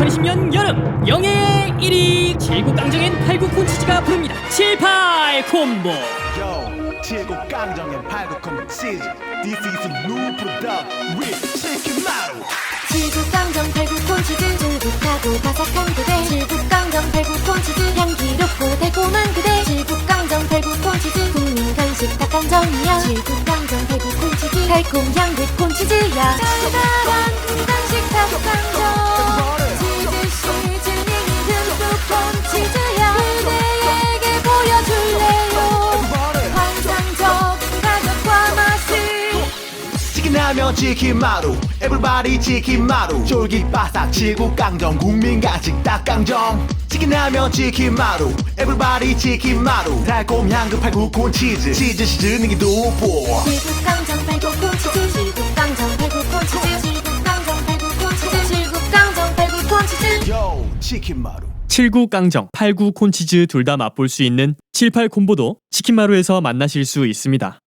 2020년 여름 영예의 1위 7구 깡정엔 8구 콘치즈가 부릅니다. 78 콤보. Yo, 최고 깡정의 팔굽꿈 치즈. This is a new product with chicken 마루 질국강정 발굽콘치즈 쫄깃하고 바삭한 그대. 질국강정 발굽콘치즈 향기롭고 달콤한 그대. 질국강정 발굽콘치즈 국민 간식 닭강정이야. 질국강정 발굽콘치즈 달콤 향긋 콘치즈야 하면 치킨 마루. Everybody 치킨 마루. 쫄깃바삭 치고 깡정. 국민 간식 닭강정. 치킨하면 치킨 마루. Everybody 치킨 마루. 달콤 향긋 팔굽콘 치즈. 치즈 시즈닝이 돋보. 질국강정 발굽콘 치즈. 질국강정 발굽콘 치즈. 질국강정 발굽콘 치즈. 질국강정 발굽콘 치즈. Yo, 치킨 마루. 7구 깡정 8구 콘치즈 둘 다 맛볼 수 있는 78 콤보도 치킨마루에서 만나실 수 있습니다